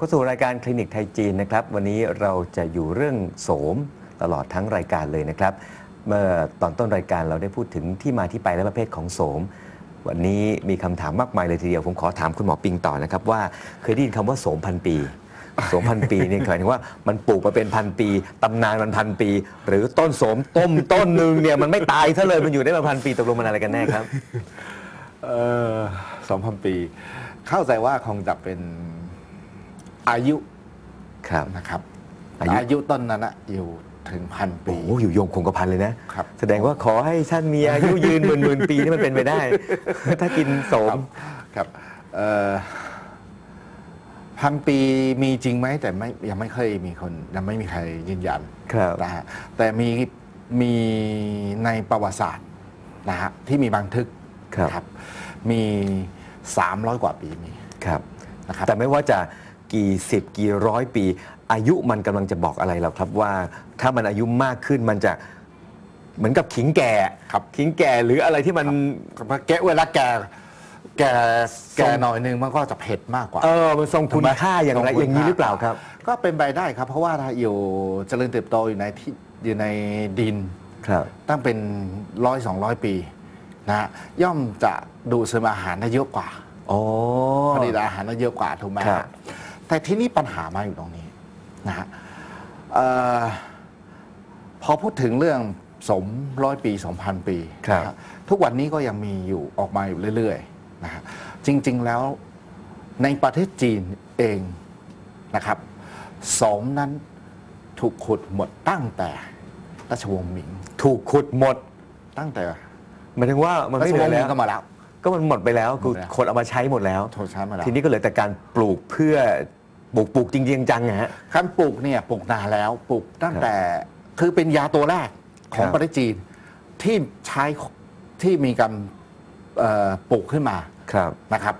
เข้าสู่รายการคลินิกไทยจีนนะครับ วันนี้เราจะอยู่เรื่องโสมตลอดทั้งรายการเลยนะครับ เมื่อตอนต้นรายการเราได้พูดถึงที่มาที่ไปและประเภทของโสม วันนี้มีคำถามมากมายเลยทีเดียวผมขอถามคุณหมอปิงต่อนะครับว่าเคยได้ยินคำว่าโสมพันปีโสมพันปีเนี่ยหมายถึงว่ามันปลูกมาเป็นพันปีตำนานมันพันปี หรือต้นโสมต้มต้นหนึ่งเนี่ยมันไม่ตายซะเลยมันอยู่ได้มาพันปีตกลงมันอะไรกันแน่ครับเออสองพันปี เข้าใจว่าคงจะเป็น อายุครับนะครับอายุอายุต้นนั้นนะอยู่ถึงพันปี โอ้โหอยู่ยงคงกระพันเลยนะครับ แสดงว่าขอให้ท่านมีอายุยืนหมื่นหมื่นปีนี่มันเป็นไปได้ ถ้ากินโสมครับเอ่อพันปีมีจริงไหมแต่ไม่ยังไม่เคยมีคนยังไม่มีใครยืนยันครับนะฮะแต่มีมีในประวัติศาสตร์นะฮะที่มีบันทึกครับ มี 300 กว่าปีมีครับนะครับแต่ไม่ว่าจะ กี่สิบกี่ร้อยปี อายุมันกำลังจะบอกอะไรเราครับว่า ถ้ามันอายุมากขึ้นมันจะเหมือนกับขิงแก่ครับขิงแก่หรืออะไรที่มันแกะเวลาแก่แก่ทรแก่งหน่อยนึงมันก็จะเผ็ดมากกว่าเออมันทรงคุณค่าอย่างไรทรงคุณอย่างนี้หรือเปล่าครับ ก็เป็นไปได้ครับ เพราะว่าถ้าอยู่เจริญเติบโตอยู่ในที่อยู่ในดินครับตั้งเป็นร้อยสองร้อยปีนะฮะย่อมจะดูดซึมอาหารได้เยอะกว่าอ๋อผลิตอาหารได้เยอะกว่าถูกไหมครัฮะบ แต่ที่นี่ปัญหามาอยู่ตรงนี้นะฮะเอ่อพอพูดถึงเรื่องสมร้อยปีสองพันปีครับนะฮะทุกวันนี้ก็ยังมีอยู่ออกมาอยู่เรื่อยๆนะฮะจริงๆแล้วในประเทศจีนเองนะครับสมนั้นถูกขุดหมดตั้งแต่ราชวงศ์หมิง ถูกขุดหมดตั้งแต่หมายถึงว่ามันราไม่ชเหวลืงอศ์หมิแล้งวก็มาแล้ว ก็มันหมดไปแล้วคือหมดแล้วคนเอามาใช้หมดแล้วโทษช้ามาแล้ว ทีนี้ก็เหลือแต่การปลูกเพื่อ ปลูกปลูกจริงๆจังๆอะฮะการปลูกเนี่ยปลูกนานแล้วปลูกตั้งแต่คือเป็นยาตัวแรกของครับประเทศจีนที่ใช้ที่มีการเอ่อปลูกขึ้นมาครับ นะครับ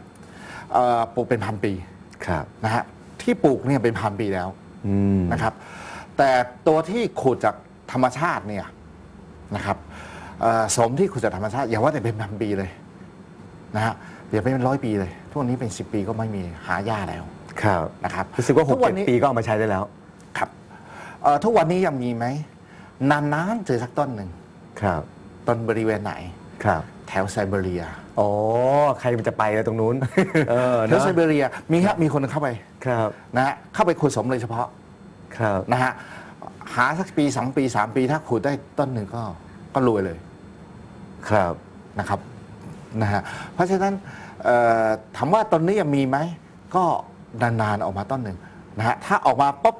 เอ่อปลูกเป็นพันปีครับ นะฮะที่ปลูกเนี่ยเป็นพันปีแล้ว อืม นะครับแต่ตัวที่ขุดจากธรรมชาติเนี่ยนะครับเอ่อสมที่ขุดจากธรรมชาติอย่าว่าแต่เป็นพันปีเลยนะฮะอย่าไปเป็นร้อยปีเลยทุกวันนี้เป็นสิบปีก็ไม่มีหายาแล้ว ครับนะครับรู้สึกว่าหทุกวัเจ็ดนี้ปีก็เอามาใช้ได้แล้ว ครับเอ่อทุกวันนี้ยังมีไหมนานๆเจอสักต้นหนึ่งครับต้นบริเวณไหนครับแถวไซเบเรียอ๋อใครมันจะไปแล้วตรงนู้นเออแถเนวอะไซเบเรียมีครับมีคนเข้าไปครับนะฮะเข้าไปขุดสมเลยเฉพาะครับนะฮะหาสักปีสองปีสามปีถ้าขุดได้ต้นหนึ่งก็ก็รวยเลย ครับนะครับนะฮะเพราะฉะนั้นเอ่อถามว่าตอนนี้ยังมีไหมก็ นานๆออกมาต้นหนึ่งนะฮะถ้าออกมาปุ๊บ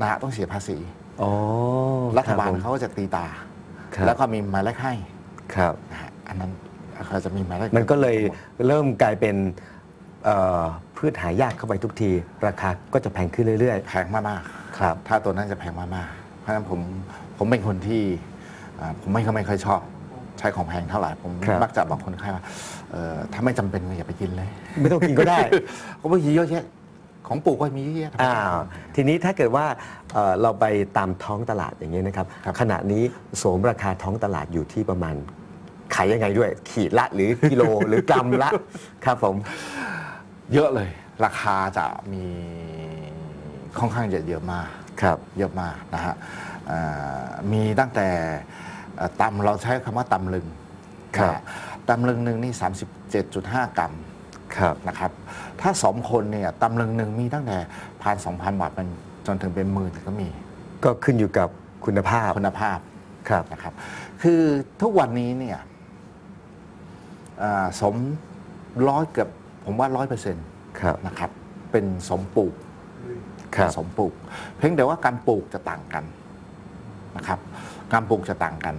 นะฮะต้องเสียภาษี อ๋อรัฐบาลคผมเขาก็จะตีตาครับแล้วก็มีหมายเลขให้ครับนะฮะอันนั้นเขาจะมีหมายเลขมันก็เลยเริ่มกลายเป็นเอ่อพืชหายากเข้าไปทุกที ราคาก็จะแพงขึ้นเรื่อยแพงมากๆครับๆถ้าตัวนั้นจะแพงมากๆเพราะฉะนั้นผมผมเป็นคนที่อ่าผมไม่ค่อยไม่ค่อยชอบ ใช้ของแพงเท่าไหร่ผมครับ มักจะบอกคนไข้ว่าเอ่อถ้าไม่จำเป็นก็อย่าไปกินเลยไม่ต้องกินก็ได้ ก็ไม่เยอะแยะของปลูกก็มีเยอะแยะอ้าวทีนี้ถ้าเกิดว่าเอ่อเราไปตามท้องตลาดอย่างนี้ยนะครับครับ ขณะนี้โสมราคาท้องตลาดอยู่ที่ประมาณขายยังไงด้วย ขีดละหรือกิโล หรือกรัมละครับผม เยอะเลย ราคาจะมีค่อนข้างจะเยอะมาก ครับ เยอะมากนะฮะเอ่อมีตั้งแต่เอ่อ ตำเราใช้คำว่าตำลึงครับนะฮะตำลึงหนึ่งนี่ 37.5 กรัมครับนะครับ ถ้าสองคนเนี่ยตำลึงหนึ่งมีตั้งแต่พันสองพันบาทเป็นจนถึงเป็นหมื่นก็มี ก็ขึ้นอยู่กับคุณภาพคุณภาพครับนะครับ คือทุกวันนี้เนี่ยเอ่อสมร้อยเกือบผมว่าร้อยเปอร์เซ็นต์ครับนะครับ เป็นสมปลูกครับสมปลูก เพียงแต่ว่าการปลูกจะต่างกันนะครับ การปลูกจะต่างกัน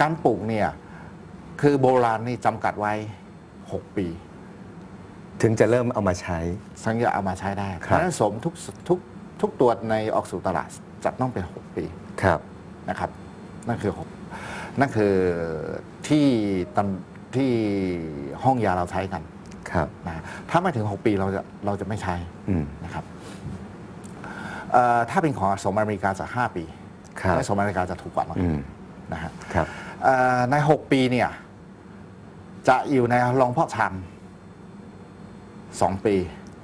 การปลูกเนี่ยคือโบราณนี่จำกัดไว้ 6 ปี ถึงจะเริ่มเอามาใช้สังจะเอามาใช้ได้คเพรับราะฉะนั้นสมทุกทุกทุกตัวในออกสู่ตลาดจะต้องเป็น 6 ปีครับนะครับ นั่นคือ6นั่นคือที่ตำที่ห้องยาเราใช้กันครับนะถ้าไม่ถึง 6 ปีเราจะเราจะไม่ใช้อืมนะครับเอ่อถ้าเป็นของสมอเมริกาจะ5ปี ครับและสมอเมริกาจะถูกกว่าหน่อยอืมนะฮะครับเอ่อใน 6 ปีเนี่ยจะอยู่ในโรงเพาะชำสองปี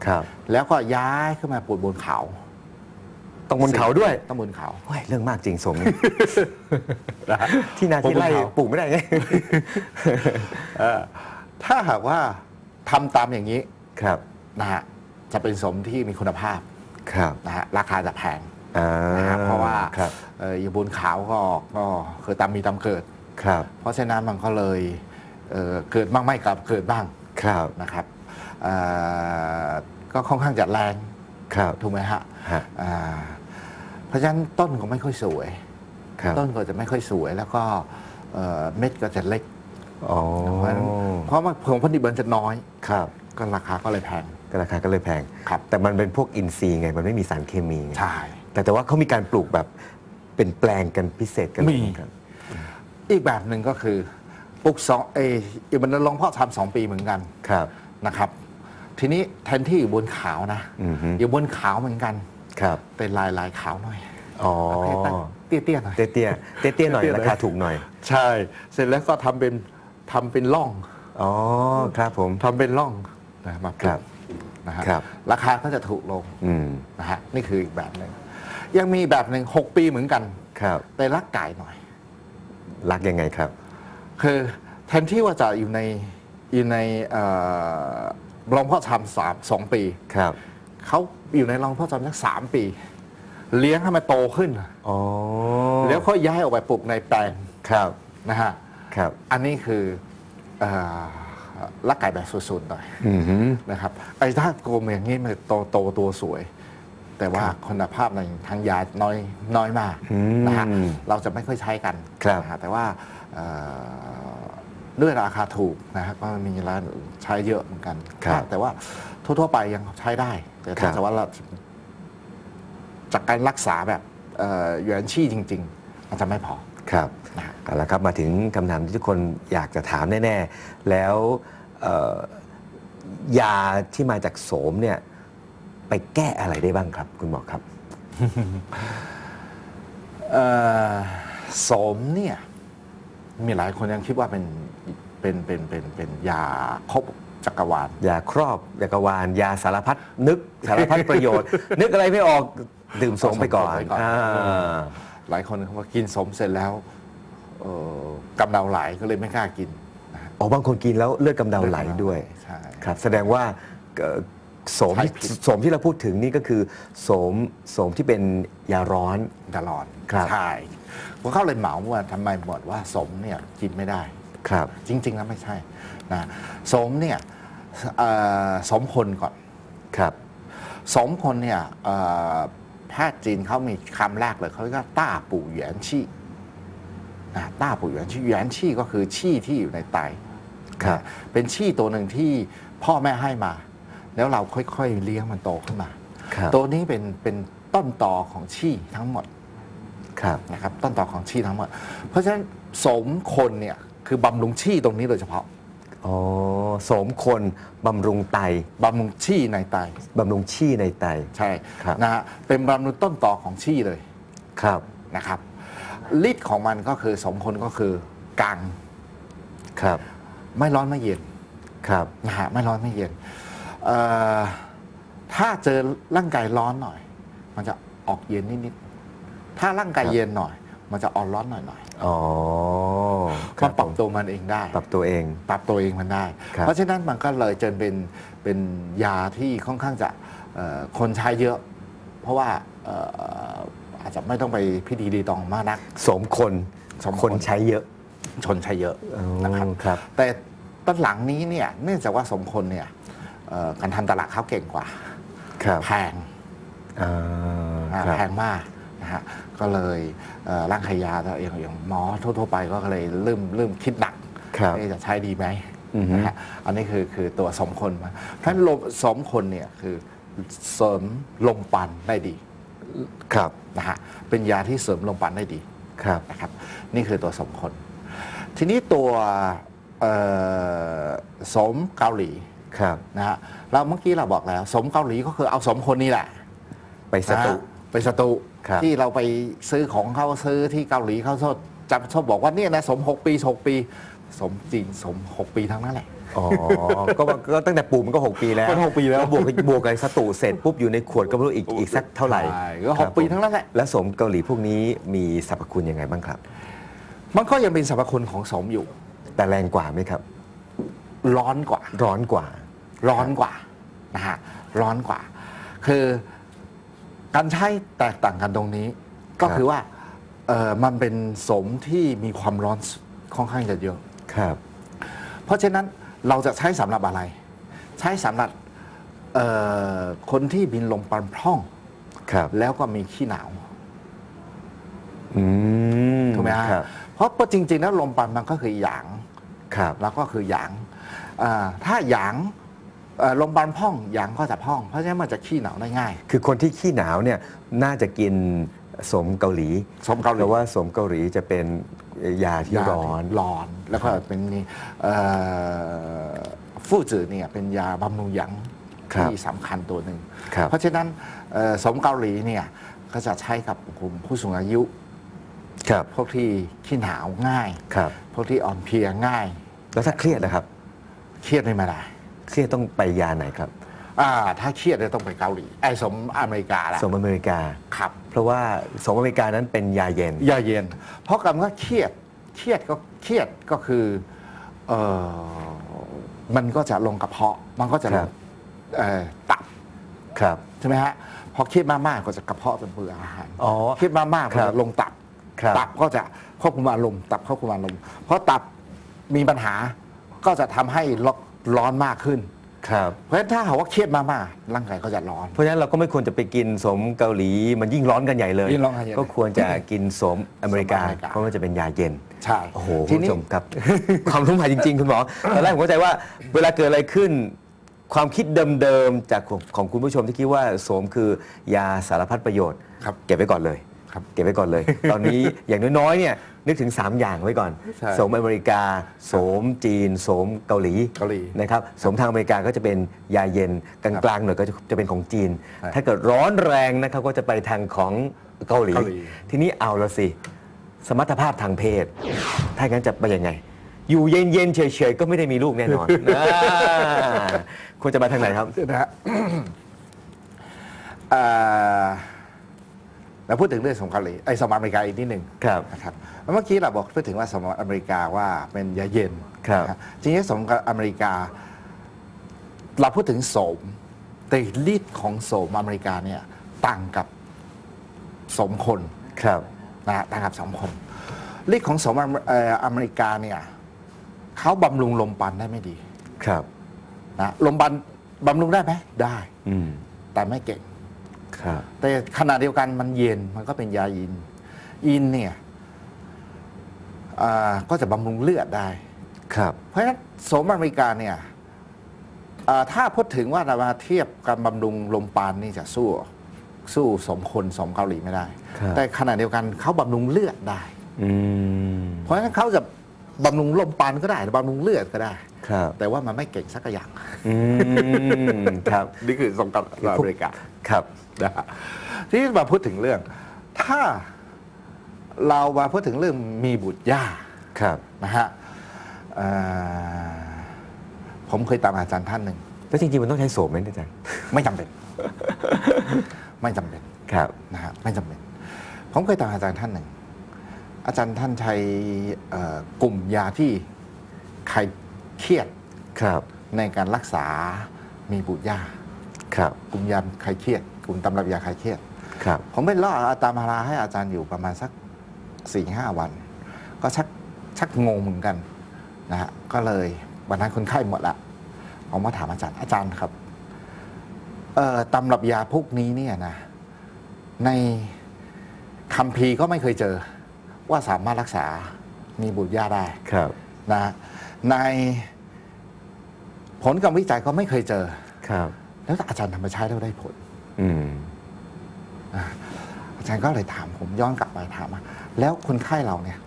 ครับ แล้วก็ย้ายขึ้นมาปลูกบนเขาต้องบนเขาด้วยต้องบนเขาโอ้ยเรื่องมากจริงสมนี่นะฮะที่นาที่ไร่ปลูกบนเขาปลูกไม่ได้ไงเอ่อถ้าหากว่าทำตามอย่างนี้ครับนะฮะจะเป็นสมที่มีคุณภาพครับนะฮะราคาจะแพงอ่า นะครับเพราะว่าครับเอ่ออยู่บนเขาก็ก็คือตามมีตามเกิด ครับ เพราะฉะนั้นมันก็เลยเอ่อเกิดบ้างไม่กับเกิดบ้างครับ นะครับเอ่อก็ค่อนข้างจะแรงครับ ถูกไหมฮะฮะ อ่าเพราะฉะนั้นต้นก็ไม่ค่อยสวย ครับ ต้นก็จะไม่ค่อยสวยแล้วก็เอ่อเม็ดก็จะเล็ก อ๋อ เพราะฉะนั้นเพราะว่าผลผลิตมันจะน้อย ครับก็ราคาก็เลยแพง ก็ราคาก็เลยแพง ครับ แต่มันเป็นพวกอินทรีย์ไง มันไม่มีสารเคมีไง ใช่ แต่แต่ว่าเขามีการปลูกแบบเป็นแปลงกันพิเศษกันเลยมี ครับ อีกแบบหนึ่งก็คือปลูกสองเออมันลองเพาะทำสองปีเหมือนกันครับ นะครับ ทีนี้แทนที่อยู่บนขาวนะอือฮึอยู่บนขาวเหมือนกัน ครับเป็นลายลายขาวหน่อยอ๋อประเภทตั้งเตี้ยๆหน่อย เตี้ยเตี้ยเตี้ยเตี้ยๆหน่อยเตี้ยๆหน่อย ราคาถูกหน่อยใช่ เสร็จแล้วก็ทำเป็นทำเป็นร่องอ๋อครับผม ทำเป็นร่องนะมาปลูกครับนะฮะครับ ราคาก็จะถูกลงอืมนะฮะนี่คืออีกแบบหนึ่ง ยังมีแบบหนึ่งหกปีเหมือนกันครับแต่รักไก่หน่อย รักยังไงครับ คือแทนที่ว่าจะอยู่ในอยู่ในเอ่อรองพ่อทำสามสองปีครับเขาอยู่ในรองพ่อทำสักสามปี เลี้ยงให้มันโตขึ้นอ๋อแล้วก็ย้ายออกไปปลูกในแปลงครับนะฮะครับ อันนี้คือเอ่อรักไก่แบบสุดๆหน่อยอือหือนะครับไอ้ถ้าโกลมอย่างนี้มันโตโตตัวสวย แต่ว่าคุณภาพในทางยาน้อยน้อยมากอืมนะฮะเราจะไม่ค่อยใช้กันครับนะฮะแต่ว่าเอ่อด้วยราคาถูกนะฮะก็มีร้านใช้เยอะเหมือนกันครับแต่ว่าทั่ว ๆ ไปยังใช้ได้ แต่ครัถ้าบจะว่าเราจากการรักษาแบบเอ่อหยวนชี่จริง ๆ มันจะไม่พอครับนะฮะเอาละครับมาถึงคำถามที่ทุกคนอยากจะถามแน่ ๆ แล้วเอ่อยาที่มาจากโสมเนี่ย ไปแก้อะไรได้บ้างครับ คุณหมอครับเอ่อโสมเนี่ยมีหลายคนยังคิดว่าเป็นเป็นเป็นเป็นเป็นยาครบจักรวาลยาครอบจักรวาลยาสารพัดนึกสารพัดประโยชน์ นึกอะไรไม่ออกดื่มโสมไปก่อนเอาโสมไปก่อนอ่าหลายคนเขาว่ากินสมเสร็จแล้วเอ่อกำเดาไหลก็เลยไม่กล้ากินนะฮะอ๋อบางคนกินแล้วเลือดกำเดาไหลด้วยใช่ครับ แสดงว่าเอ่อ โสมที่ใช่ผิดโสมที่เราพูดถึงนี่ก็คือโสมโสมที่เป็นยาร้อนตลอดครับใช่ผมเข้าเลยเหมาว่าทำไมบอกว่าสมเนี่ยกินไม่ได้ครับ จริง ๆ แล้วไม่ใช่นะสมเนี่ยเอ่อสมคนก่อนครับสมคนเนี่ยเอ่อแพทย์จีนเขามีคำแรกเลยเขาเรียกว่าต้าปู่หยวนชี่นะต้าปู่หยวนชี่หยวนชี่ก็คือชี่ที่อยู่ในไตครับเป็นชี่ตัวหนึ่งที่พ่อแม่ให้มา แล้วเราค่อยๆเลี้ยงมันโตขึ้นมา ครับตัวนี้เป็นเป็นต้นตอของชี่ทั้งหมดครับ นะครับ ต้นตอของชี่ทั้งหมด เพราะฉะนั้นสมคนเนี่ยคือบำรุงชี่ตรงนี้โดยเฉพาะอ๋อโสมคนบำรุงไตบำรุงชี่ในไตบำรุงชี่ในไต ใช่ครับ นะฮะเป็นบำรุงต้นตอของชี่เลย ครับ นะครับฤทธิ์ของมันก็คือสมคนก็คือกลางครับ ไม่ร้อนไม่เย็นครับ นะฮะไม่ร้อนไม่เย็นเอ่อ ถ้าเจอร่างกายร้อนหน่อย มันจะออกเย็นนิดๆถ้าร่างกายเย็นหน่อย มันจะอ่อนร้อนหน่อยอ๋อๆคมัรันบปรับตัวมันเองได้ ปรับตัวเอง ปรับตัวเองมันได้ครับเพราะฉะนั้นมันก็เลยจนเป็นเป็นยาที่ค่อนข้างจะเอ่อคนใช้เยอะ เพราะว่าเอ่ออาจจะไม่ต้องไปพิธีรีตองมากนักโสมคนโสมคนคนใช้เยอะ ชนใช้เยอะอ๋อนะครับครับ แต่ตอนหลังนี้เนี่ยเนื่องจากว่าสมคนเนี่ยเอ่อ การทำตลาดเขาเก่งกว่าครับแพงอ่าอ่าครับแพงมากนะฮะก็เลยเอ่อร่างขายยาแล้วอย่างอย่างหมอทั่ว ๆ ไปก็เลยเริ่มเริ่มคิดหนักครับเอ๊ะจะใช้ดีไหมอือฮึนะฮะอันนี้คือคือตัวสมคนมาเพราะฉะนั้นลมสมคนเนี่ยคือเสริมลมปันได้ดีครับนะฮะเป็นยาที่เสริมลมปันได้ดีครับนะครับ นี่คือตัวสมคน ทีนี้ตัวเอ่อสมเกาหลี ครับนะฮะเราเมื่อกี้เราบอกแล้ว สมเกาหลีก็คือเอาสมคนนี่แหละไปสตุนะฮะไปสตูครับ ที่เราไปซื้อของเขาซื้อที่เกาหลีเขาชอบจำชอบบอกว่าเนี่ยนะสม6ปี6ปี สมจีนสมหกปีทั้งนั้นแหละ อ๋อ ก็ก็ตั้งแต่ปลูกมันก็ 6 ปีแล้วก็หกปีแล้ว บวกกับบวกกับสตูเสร็จปุ๊บอยู่ในขวดก็ไม่รู้อีกอีกสักเท่าไหร่ใช่ก็หกครับปีผมทั้งนั้นแหละ และสมเกาหลีพวกนี้มีสรรพคุณยังไงบ้างครับ มันก็ยังเป็นสรรพคุณของสมอยู่ แต่แรงกว่าไหมครับ ร้อนกว่า ร้อนกว่า ร้อนกว่านะฮะร้อนกว่า คือการใช้แตกต่างกันตรงนี้ ก็ครับคือว่าเออมันเป็นสมที่มีความร้อนค่อนข้างจะเยอะครับ เพราะฉะนั้นเราจะใช้สำหรับอะไร ใช้สำหรับเอ่อคนที่บินลมปันพร่องครับ แล้วก็มีขี้หนาวอืมถูกไหมฮะครับเพราะจริงๆแล้วลมปันมันก็คือหยางครับ แล้วก็คือหยางอ่าถ้าหยาง เอ่อลมปันพร่องหยางก็จะพร่อง เพราะฉะนั้นมันจะขี้หนาวได้ง่าย คือคนที่ขี้หนาวเนี่ยน่าจะกินสมเกาหลีสมเกาหลีเพราะว่าสมเกาหลีจะเป็นยาที่ร้อนร้อน แล้วก็เป็นนี่เอ่อฟู่จือเนี่ยเป็นยาบำรุงหยางครับที่สำคัญตัวหนึ่งครับเพราะฉะนั้นเอ่อสมเกาหลีเนี่ยก็จะใช้กับกลุ่มผู้สูงอายุครับพวกที่ขี้หนาวง่ายครับพวกที่อ่อนเพลียง่าย แล้วถ้าเครียดนะครับ เครียดไม่มาได้ เครียดต้องไปยาไหนครับอ่าถ้าเครียดเนี่ยต้องไปเกาหลีไอ้สมอเมริกาละสมอเมริกา ครับ เพราะว่าสมอเมริกานั้นเป็นยาเย็น ยาเย็น เพราะคำว่าเครียดเครียดก็เครียดก็คือเออมันก็จะลงกระเพาะ มันก็จะลครังบเอ่อตับครับใช่ไหมฮะพอเครียดมากๆก็จะกระเพาะเป็นเบื่ออาหารอ๋อเครียดมากๆก็ครัจะบลงตับครับตับก็จะควบคุมอารมณ์ตับควบคุมอารมณ์เพราะตับมีปัญหาก็จะทำให้ ร้อนมากขึ้น ครับ เพราะฉะนั้นถ้าหากว่าเครียดมากๆร่างกายก็จะร้อน เพราะฉะนั้นเราก็ไม่ควรจะไปกินสมเกาหลีมันยิ่งร้อนกันใหญ่เลย ยิ่งร้อนกันใหญ่ก็ควรจะกินสมอเมริกาสมอเมริกา เพราะมันจะเป็นยาเย็น ใช่ โอ้โหทีคุณนี้ผู้ชมครับ ความรู้ใหม่จริง ๆ คุณหมอตอนแรกผมเข้าใจว่าเวลาเกิดอะไรขึ้น ความคิดเดิมๆจากของของคุณผู้ชมที่คิดว่าโสมคือยาสารพัดประโยชน์ ครับ เก็บไว้ก่อนเลย ครับเก็บไว้ก่อนเลย ตอนนี้อย่างน้อยๆเนี่ยนึกถึง 3 อย่างไว้ก่อน ใช่โสมอเมริกา โสมจีน โสมเกาหลีเกาหลีนะครับโสมทางอเมริกาก็จะเป็นยาเย็นกลางๆหน่อยก็จะจะเป็นของจีน ใช่ถ้าเกิดร้อนแรงนะครับก็จะไปทางของเกาหลี เกาหลี ทีนี้เอาละสิ สมรรถภาพทางเพศ ถ้างั้นจะไปยังไง อยู่เย็นๆเฉยๆก็ไม่ได้มีลูกแน่นอนอ่าควรจะมาทางไหนครับ นะฮะเอ่อ เราพูดถึงเรื่องสงครามเกาหลีไอ้สมอเมริกาอีกนิดหนึ่งครับนะครับเมื่อกี้เราบอกพูดถึงว่าสมอเมริกาว่าเป็นยาเย็นครับนะฮะจริงๆสมอเมริกา เราพูดถึงโสมแต่ฤทธิ์ของโสมอเมริกาเนี่ยต่างกับโสมคนครับนะฮะต่างกับสองคนฤทธิ์ของโสมอเมเอ่ออเมริกาเนี่ยเขาบำรุงลมปันได้ไม่ดีครับนะลมปันบำรุงได้ไหมได้ อืมแต่ไม่เก่งครับ แต่ขณะเดียวกันมันเย็นมันก็เป็นยาอิน อินเนี่ยอ่าก็จะบำรุงเลือดได้ครับเพราะฉะนั้นโสมอเมริกาเนี่ยอ่าถ้าพูดถึงว่าเรามาเทียบกับบำรุงลมปานนี่จะสู้สู้สมคนสมเกาหลีไม่ได้ครับแต่ขณะเดียวกันเขาบำรุงเลือดได้อืมเพราะฉะนั้นเขาจะบำรุงลมปานก็ได้บำรุงเลือดก็ได้ครับแต่ว่ามันไม่เก่งสักอย่างอืมครับนี่คือสงครามอเมริกา ครับนะฮะที่มาพูดถึงเรื่อง ถ้าเรามาพูดถึงเรื่องมีบุตรยากครับนะฮะเอ่อผมเคยตามอาจารย์ท่านหนึ่ง แล้วจริงๆมันต้องใช้โสมไหมอาจารย์ไม่จำเป็น ไม่จำเป็นครับ นะฮะไม่จำเป็น ผมเคยตามอาจารย์ท่านหนึ่ง อาจารย์ท่านใช้เอ่อกลุ่มยาที่ใครเครียดครับ ในการรักษามีบุตรยาก ครับกลุ่มยาใครเครียดกลุ่มตำรับยาใครเครียดครับผมไปล่ออาตามาราให้อาจารย์อยู่ประมาณสักสี่ห้าวัน ก็ชักชักงงเหมือนกันนะฮะก็เลยวันนั้นคนไข้หมดละผมมาถามอาจารย์อาจารย์ครับเอ่อตำรับยาพวกนี้เนี่ยนะในคัมภีร์ก็ไม่เคยเจอ ว่าสามารถรักษามีบุตรยาได้ครับนะฮะในผลการวิจัยก็ไม่เคยเจอครับ แล้วอาจารย์ทำมาใช้แล้วได้ผลอืมอาจารย์ก็เลยถามผมย้อนกลับไปถามว่าแล้วคนไข้เราเนี่ย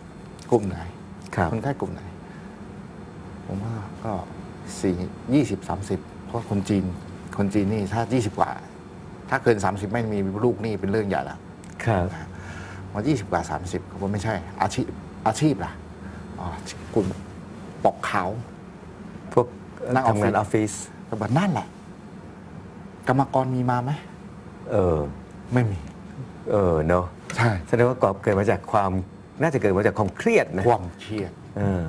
กลุ่มไหนครับคนไข้กลุ่มไหน ผมว่าก็สี่ยี่สิบสามสิบเพราะคนจีน คนจีนนี่ถ้ายี่สิบกว่า ถ้าเกินสามสิบไม่มีลูกนี่เป็นเรื่องใหญ่แล้วครับว่ายี่สิบกว่าสามสิบเขาบอกไม่ใช่ อาชีพอาชีพล่ะอ๋อกลุ่มปกขาวพวกนั่งออฟฟิศทำงานออฟฟิศก็แบบนั่นแหละ กรรมกรมีมาไหมเออ ไม่มี เออเนาะใช่แสดงว่ากอบเกิดมาจากความน่าจะเกิดมาจากความเครียดนะความเครียดเออ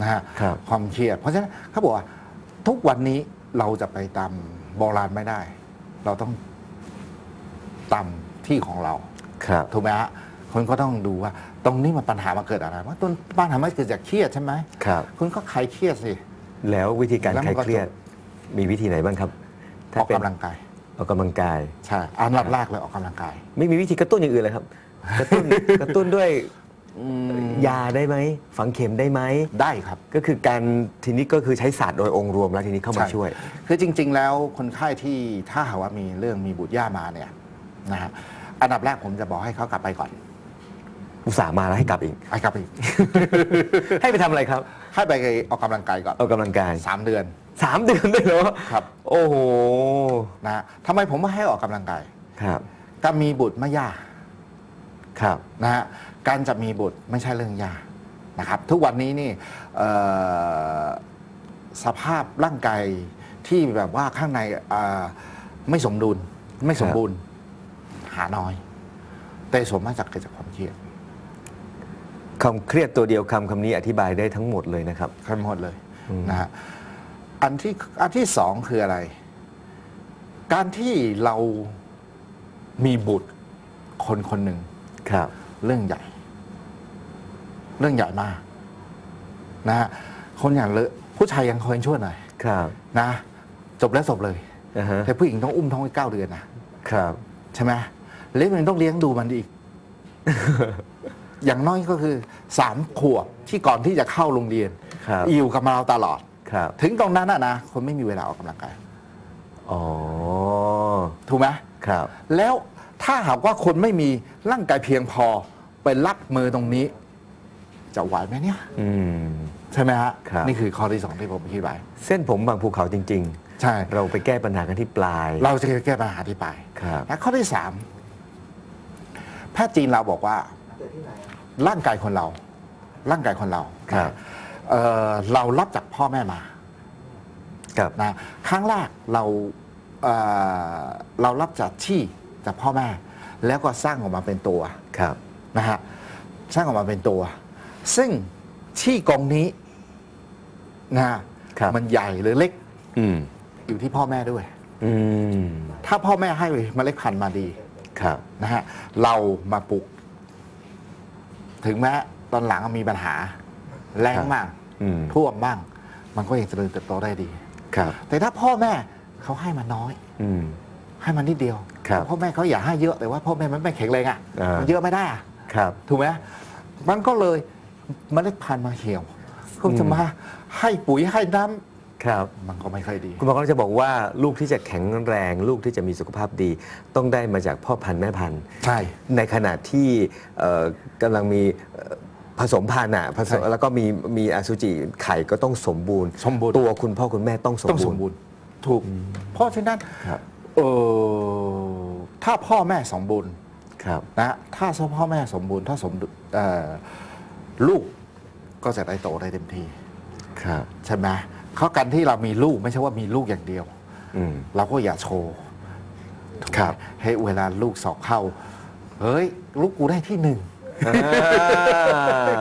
นะฮะครับความเครียด เพราะฉะนั้นเขาบอกว่าทุกวันนี้เราจะไปตามโบราณไม่ได้ เราต้องตามที่ของเราครับถูกไหมฮะคนก็ต้องดูว่า ตรงนี้มันปัญหามาเกิดอะไรว่าต้นปัญหามันเกิดจากเครียดใช่ไหมครับคุณก็คลายเครียดสิแล้ววิธีการแล้วคมัลายนก็เครียดมีวิธีไหนบ้างครับ ออกกำลังกาย ออกกำลังกายใช่อันดับแรกเลยออกกำลังกาย ไม่มีวิธีกระตุ้นอย่างอื่นเลยครับ กระตุ้นกระตุ้นด้วยยาได้ไหมฝังเข็มได้ไหมได้ครับ ก็คือการทีนี้ก็คือใช้ศาสตร์โดยองค์รวมแล้วทีนี้เข้ามาใช่วย คือจริง ๆ แล้วคนไข้ที่ถ้าหากว่ามีเรื่องมีบุตรย่ามาเนี่ยนะฮะอันดับแรกผมจะบอกให้เขากลับไปก่อน อุตส่าห์มาแล้วให้กลับอีกให้กลับไปอีกให้ไปทำอะไรครับ ให้ไปออกกำลังกายก่อนออกกำลังกายสามเดือน สามเดือนได้เหรอครับ โอ้โหนะฮะทำไมผมไม่ให้ออกกำลังกายครับการมีบุตรไม่ยากครับ นะฮะการจะมีบุตรไม่ใช่เรื่องยากนะครับ ทุกวันนี้นี่เอ่อสภาพร่างกายที่แบบว่าข้างในอ่าไม่สมดุลไม่สมบูรณ์ หาน้อย แต่สมมาจากเกิดจากความเครียดความเครียดตัวเดียวคำคำนี้อธิบายได้ทั้งหมดเลยนะครับ ทั้งหมดเลยอืม นะฮะ อันที่อันที่สองคืออะไร การที่เรามีบุตรคนคนหนึ่งครับ เรื่องใหญ่ เรื่องใหญ่มากนะฮะคนอย่างเลอะผู้ชายยังคอยช่วยหน่อยครับนะจบแล้วจบเลยอ่าฮะแต่ผู้หญิงต้องอุ้มท้องไว้เก้าเดือนนะครับใช่ไหมเลี้ยงมันต้องเลี้ยงดูมันอีก อย่างน้อยก็คือสามขวบที่ก่อนที่จะเข้าโรงเรียนครับอยู่กับเราตลอด ครับถึงตรงนั้นนะนะคนไม่มีเวลาออกกำลังกายอ๋อถูกไหมครับ แล้วถ้าหากว่าคนไม่มีร่างกายเพียงพอไปรับมือตรงนี้ จะไหวไหมเนี่ย อืม ใช่ไหมฮะครับ นี่คือข้อที่สองที่ผมคิดไว้เส้นผมบางภูเขาจริง ใช่ ๆ เราไปแก้ปัญหากันที่ปลายเราจะแก้ปัญหาที่ปลาย ครับ และข้อที่สามแพทย์จีนเราบอกว่า ร่างกายคนเรา ร่างกายคนเราครับเอ่ อเรารับจากพ่อแม่มาครับนะครั้งแรกเราเอ่อเรารับจากที่จากพ่อแม่ แล้วก็สร้างออกมาเป็นตัวครับนะฮะสร้างออกมาเป็นตัว ซึ่งที่กองนี้นะฮะครับมันใหญ่หรือเล็กอืมอยู่ที่พ่อแม่ด้วยอืมถ้าพ่อแม่ให้เมล็ดพันธุ์มาดีครับนะฮะเรามาปลูก ถึงแม้ตอนหลังมีปัญหา แรงบ้างอืม ท่วมบ้าง มันก็ยังเจริญเติบโตได้ดี ครับแต่ถ้าพ่อแม่เขาให้มาน้อย อืม ให้มันนิดเดียวครับแต่พ่อแม่เขาอยากให้เยอะแต่ว่าพ่อแม่มันไม่แข็งแรงอะอ่ามั มันเยอะไม่ได้อะครับ ถูกไหมมันก็เลยเมล็ดพันธุ์มาเหี่ยวก็จะมาให้ปุ๋ยให้น้ำครับ มันก็ไม่ค่อยดี คุณหมอก็จะบอกว่าลูกที่จะแข็งแรง ลูกที่จะมีสุขภาพดี ต้องได้มาจากพ่อพันธุ์แม่พันธุ์ ใช่ ในขณะที่เอ่อกำลังมีเอ่อ ผสมพันธุ์อะผสมใช่แล้วก็มีมีอสุจิไข่ก็ต้องสมบูรณ์ สมบูรณ์ ตัวคุณพ่อคุณแม่ต้องสมต้องบูสรมณ์บูรณ์ ถูก เพราะฉะนั้นครับ เออถ้าพ่อแม่สมบูรณ์ ครับ นะถ้าพ่อแม่สมบูรณ์ถ้าสมดุลเอ่อลูกก็จะได้โตได้เต็มที่ครับ ใช่ไหมเขากันที่เรามีลูกไม่ใช่ว่ามีลูกอย่างเดียว อืม เราก็อย่าโชว์ถูกไหมครับ ให้เวลาลูกสอบเข้า เฮ้ย ลูกกูได้ที่หนึ่ง อ่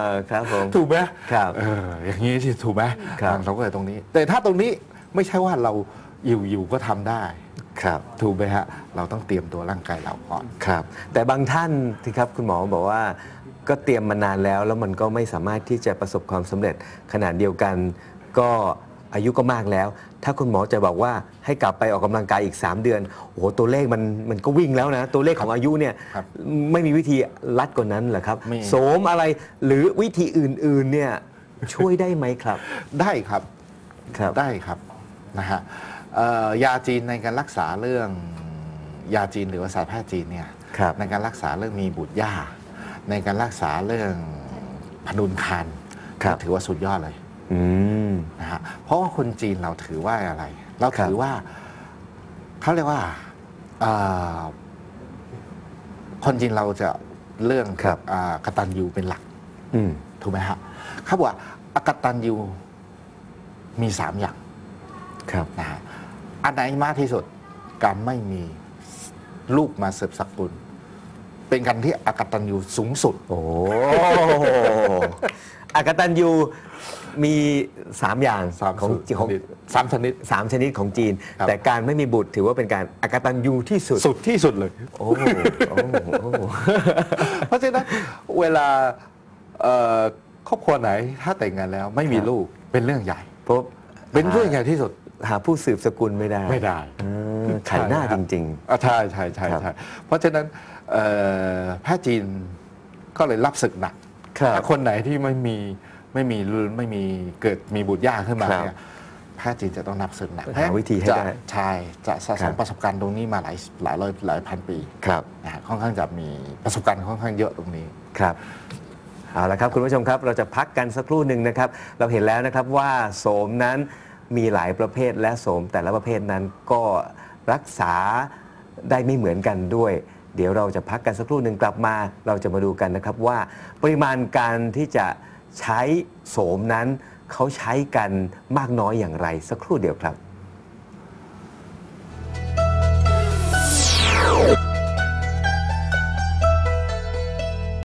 าครับผม ถูกไหมครับเอออย่างนี้ที่ถูกไหมครับเราก็เลยตรงนี้ แต่ถ้าตรงนี้ไม่ใช่ว่าเราอยู่ๆก็ทำได้ ครับ ถูกไหมฮะ เราต้องเตรียมตัวร่างกายเราก่อน ครับ แต่บางท่านที่ครับคุณหมอบอกว่าก็เตรียมมานานแล้ว แล้วมันก็ไม่สามารถที่จะประสบความสำเร็จขนาดเดียวกัน ก็อายุก็มากแล้ว ถ้าคุณหมอจะบอกว่าให้กลับไปออกกำลังกายอีก 3 เดือน โอ้โห ตัวเลขมันมันก็วิ่งแล้วนะ ตัวเลขของอายุเนี่ยครับไม่มีวิธีลัดกว่านั้นเหรอครับมีโสมอะไรหรือวิธีอื่นๆเนี่ยช่วยได้ไหมครับ ได้ครับครับได้ครับนะฮะเอ่อยาจีนในการรักษาเรื่องยาจีนหรือว่าสายแพทย์จีนเนี่ยครับในการรักษาเรื่องมีบุตรยากในการรักษาเรื่องพนุนคันครับถือว่าสุดยอดเลย อืม นะฮะเพราะว่าคนจีนเราถือว่าอะไร เราครับถือว่าเขาเรียกว่าเอ่อคนจีนเราจะเรื่องครับ อ่ากตัญญูเป็นหลัก อืม ถูกไหมฮะเขาบอกว่าอกตันยูมีสามอย่างครับ นะฮะอันไหนมากที่สุดการไม่มีลูกมาสืบสกุล เป็นการที่อกตันยูสูงสุด โอ้อากตันยูมีสามอย่างสามของสูตรของสามชนิดสามชนิดของจีนครับแต่การไม่มีบุตรถือว่าเป็นการอากตันยูที่สุด สุดที่สุดเลย โอ้โอ้โอ้เพราะฉะนั้นเวลาเอ่อครอบครัวไหนถ้าแต่งงานแล้วไม่มีลูกเป็นเรื่องใหญ่เพราะเป็นเรื่องใหญ่ที่สุดหาผู้สืบสกุลไม่ได้ ไม่ได้เออไข่หน้าจริงอะใช่ใช่ใช่ครับใช่เพราะฉะนั้นเอ่อ แพทย์จีนก็เลยรับศึกหนักครับถ้าคนไหนที่ไม่มีไม่มีไม่มีเกิดมีบุตรยากขึ้นมาครับเนี่ยแพทย์จีนจะต้องนับศึกหนักหาวิธีให้จะได้ใช่จะสะครัสมบประสบการณ์ตรงนี้มาหลายหลายร้อยหลายพันปีๆครับนะฮะค่อนข้างจะมีประสบการณ์ค่อนข้างเยอะตรงนี้ครับเอาละครับคุณผู้ชมครับเราจะพักกันสักครู่หนึ่งนะครับ เราเห็นแล้วนะครับว่าโสมนั้นมีหลายประเภทและโสมแต่ละประเภทนั้นก็รักษาได้ไม่เหมือนกันด้วย เดี๋ยวเราจะพักกันสักครู่หนึ่งกลับมา เราจะมาดูกันนะครับว่า ปริมาณการที่จะใช้โสมนั้น เขาใช้กันมากน้อยอย่างไรสักครู่เดียวครับ